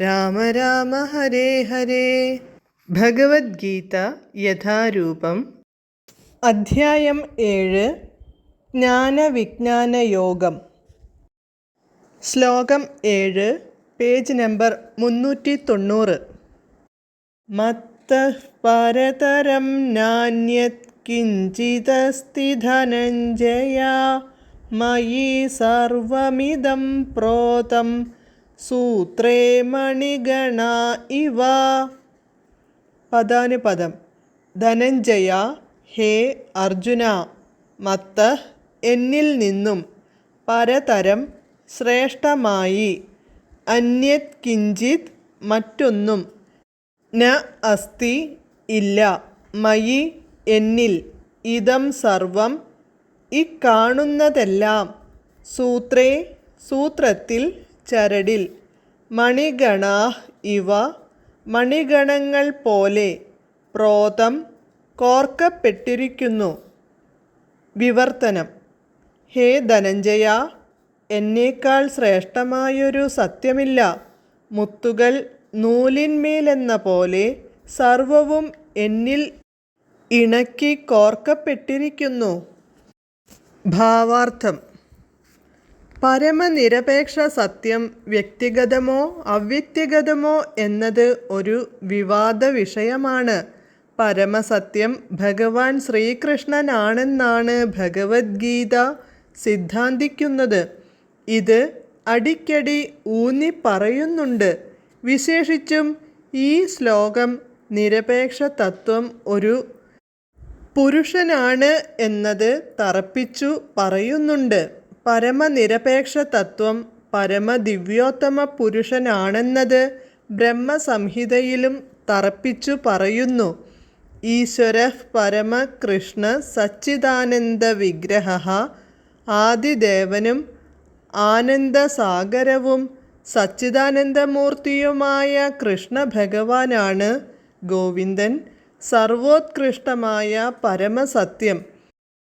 രാമ രാമ ഹരേ ഹരേ. ഭഗവത്ഗീത യഥാരൂപം. അധ്യായം ഏഴ്. ജ്ഞാനവിജ്ഞാന യോഗം. ശ്ലോകം ഏഴ് പേജ് നമ്പർ മുന്നൂറ്റി തൊണ്ണൂറ് മത്തഃ പരതരം നാന്യത് കിഞ്ചിതസ്തി ധനഞ്ജയ മയി സർവമിതം പ്രോതം സൂത്രേ മണിഗണ ഇവ പദാനുപദം ധനഞ്ജയ ഹേ അർജുന മത്ത എന്നിൽ നിന്നും പരതരം ശ്രേഷ്ഠമായി. അന്യത് കിഞ്ചിത് മറ്റൊന്നും ന അസ്തി ഇല്ല. മയി എന്നിൽ ഇതം സർവം ഇക്കാണുന്നതെല്ലാം. സൂത്രേ സൂത്രത്തിൽ ചരടിൽ. മണിഗണാ ഇവ മണിഗണങ്ങൾ പോലെ പ്രോതം കോർക്കപ്പെട്ടിരിക്കുന്നു. വിവർത്തനം. ഹേ ധനഞ്ജയ എന്നേക്കാൾ ശ്രേഷ്ഠമായൊരു സത്യമില്ല. മുത്തുകൾ നൂലിന്മേലെന്ന പോലെ സർവവും എന്നിൽ ഇണക്കി കോർക്കപ്പെട്ടിരിക്കുന്നു. ഭാവാർത്ഥം. പരമനിരപേക്ഷ സത്യം വ്യക്തിഗതമോ അവ്യക്തിഗതമോ എന്നത് ഒരു വിവാദ വിഷയമാണ് പരമസത്യം ഭഗവാൻ ശ്രീകൃഷ്ണനാണെന്നാണ് ഭഗവത്ഗീത സിദ്ധാന്തിക്കുന്നത്. ഇത് അടിക്കടി ഊന്നി പറയുന്നുണ്ട് വിശേഷിച്ചും ഈ ശ്ലോകം നിരപേക്ഷ തത്വം ഒരു പുരുഷനാണ് എന്നത് തറപ്പിച്ചു പറയുന്നുണ്ട്. പരമനിരപേക്ഷ തത്വം പരമദിവ്യോത്തമ പുരുഷനാണെന്നത് ബ്രഹ്മസംഹിതയിലും തറപ്പിച്ചു പറയുന്നു. ഈശ്വര പരമകൃഷ്ണ സച്ചിദാനന്ദ വിഗ്രഹ ആദിദേവനും ആനന്ദസാഗരവും സച്ചിദാനന്ദമൂർത്തിയുമായ കൃഷ്ണ ഭഗവാനാണ് ഗോവിന്ദൻ. സർവോത്കൃഷ്ടമായ പരമസത്യം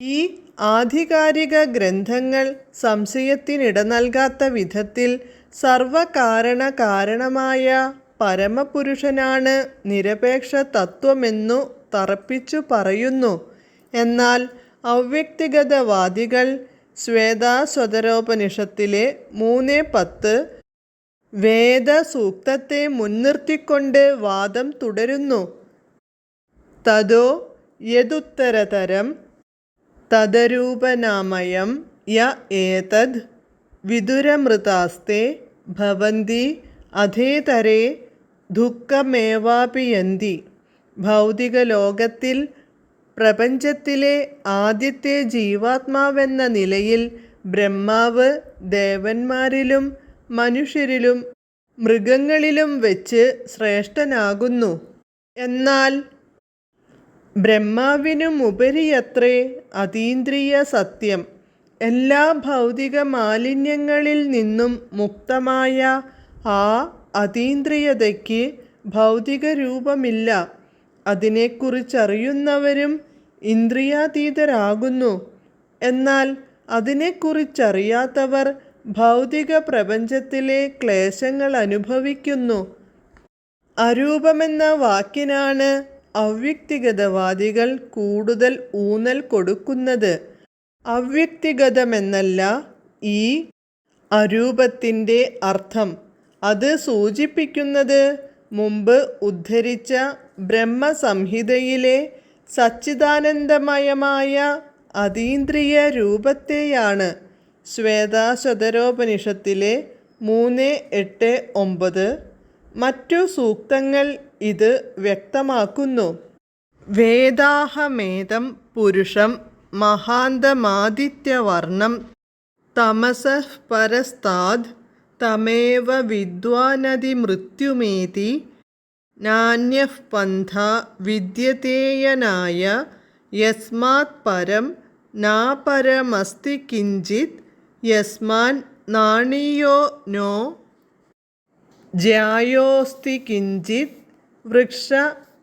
ഈ ആധികാരിക ഗ്രന്ഥങ്ങൾ സംശയത്തിനിട നൽകാത്ത വിധത്തിൽ സർവകാരണ കാരണമായ പരമപുരുഷനാണ് നിരപേക്ഷ തത്വമെന്നു തറപ്പിച്ചു പറയുന്നു. എന്നാൽ അവ്യക്തിഗതവാദികൾ ശ്വേതാസ്വതരോപനിഷത്തിലെ മൂന്ന് പത്ത് വേദസൂക്തത്തെ മുൻനിർത്തിക്കൊണ്ട് വാദം തുടരുന്നു. തതോ യദുത്തരതരം തദരൂപനാമയം യ ഏതദ് വിദുരമൃതാസ്തേ ഭവന്തി അധേതരെ ദുഃഖമേവാപി യന്തി ഭൗതിക ലോകത്തിൽ പ്രപഞ്ചത്തിലെ ആദ്യത്തെ ജീവാത്മാവെന്ന നിലയിൽ ബ്രഹ്മാവ് ദേവന്മാരിലും മനുഷ്യരിലും മൃഗങ്ങളിലും വെച്ച് ശ്രേഷ്ഠനാകുന്നു. എന്നാൽ ബ്രഹ്മാവിനുമുപരിയത്രേ അതീന്ദ്രിയ സത്യം. എല്ലാ ഭൗതിക മാലിന്യങ്ങളിൽ നിന്നും മുക്തമായ ആ അതീന്ദ്രിയതയ്ക്ക് ഭൗതിക രൂപമില്ല. അതിനെക്കുറിച്ചറിയുന്നവരും ഇന്ദ്രിയാതീതരാകുന്നു. എന്നാൽ അതിനെക്കുറിച്ചറിയാത്തവർ ഭൗതിക പ്രപഞ്ചത്തിലെ ക്ലേശങ്ങൾ അനുഭവിക്കുന്നു. അരൂപമെന്ന വാക്കിനാണ് അവ്യക്തിഗതവാദികൾ കൂടുതൽ ഊന്നൽ കൊടുക്കുന്നത്. അവ്യക്തിഗതമെന്നല്ല ഈ അരൂപത്തിന്റെ അർത്ഥം. അത് സൂചിപ്പിക്കുന്നത് മുമ്പ് ഉദ്ധരിച്ച ബ്രഹ്മസംഹിതയിലെ സച്ചിദാനന്ദമയമായ അതീന്ദ്രിയ രൂപത്തെയാണ് ശ്വേതാശതരോപനിഷത്തിലെ മൂന്ന് എട്ട് ഒമ്പത് മറ്റു സൂക്തങ്ങൾ ഇത് വ്യക്തമാക്കുന്നു. വേദാഹമേതം പുരുഷം മഹാന്തമാദിത്യവർണം തമസഃ പരസ്താദ് തമേവ വിദ്വാനതി മൃത്യുമേതി നാന്യഃ പന്ഥ വിദ്യതേയനായ യസ്മാത് പരം നാപരമസ്തി കിഞ്ചിത് യസ്മാൻ നാണീയോ നോ ജ്യായോസ്തി കിഞ്ചിത് വൃക്ഷ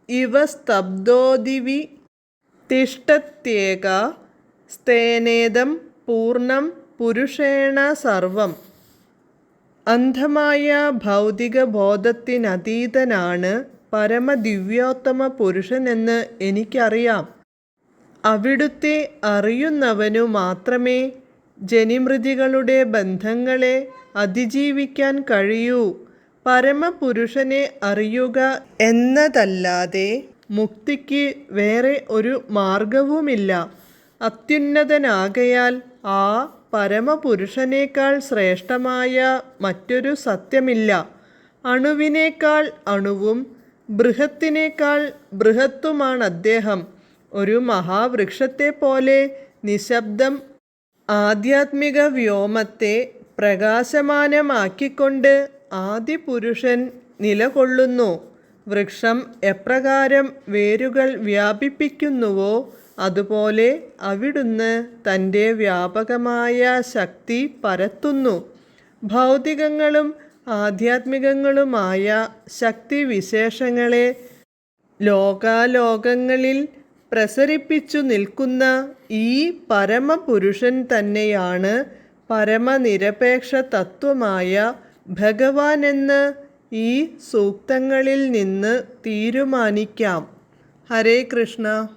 ഇവ സ്തബ്ധോദിവി തിഷ്ടത്യേക സ്തേനേദം പൂർണം പുരുഷേണ സർവം. അന്ധമായ ഭൗതിക ബോധത്തിനതീതനാണ് പരമദിവ്യോത്തമ പുരുഷനെന്ന് എനിക്കറിയാം. അവിടുത്തെ അറിയുന്നവനു മാത്രമേ ജനിമൃതികളുടെ ബന്ധങ്ങളെ അതിജീവിക്കാൻ കഴിയൂ. പരമപുരുഷനെ അറിയുക എന്നതല്ലാതെ മുക്തിക്ക് വേറെ ഒരു മാർഗവുമില്ല. അത്യുന്നതനാകയാൽ ആ പരമപുരുഷനേക്കാൾ ശ്രേഷ്ഠമായ മറ്റൊരു സത്യമില്ല. അണുവിനേക്കാൾ അണുവും ബൃഹത്തിനേക്കാൾ ബൃഹത്തുമാണ് അദ്ദേഹം ഒരു മഹാവൃക്ഷത്തെ പോലെ നിശബ്ദം ആധ്യാത്മിക വ്യോമത്തെ പ്രകാശമാനമാക്കിക്കൊണ്ട് ആദിപുരുഷൻ നിലകൊള്ളുന്നു. വൃക്ഷം എപ്രകാരം വേരുകൾ വ്യാപിപ്പിക്കുന്നുവോ അതുപോലെ അവിടുന്ന് തന്റെ വ്യാപകമായ ശക്തി പരത്തുന്നു. ഭൗതികങ്ങളും ആധ്യാത്മികങ്ങളുമായ ശക്തിവിശേഷങ്ങളെ ലോകാലോകങ്ങളിൽ പ്രസരിപ്പിച്ചു നിൽക്കുന്ന ഈ പരമപുരുഷൻ തന്നെയാണ് പരമനിരപേക്ഷ തത്വമായ ഭഗവാനെന്ന് ഈ സൂക്തങ്ങളിൽ നിന്ന് തീരുമാനിക്കാം. ഹരേ കൃഷ്ണ.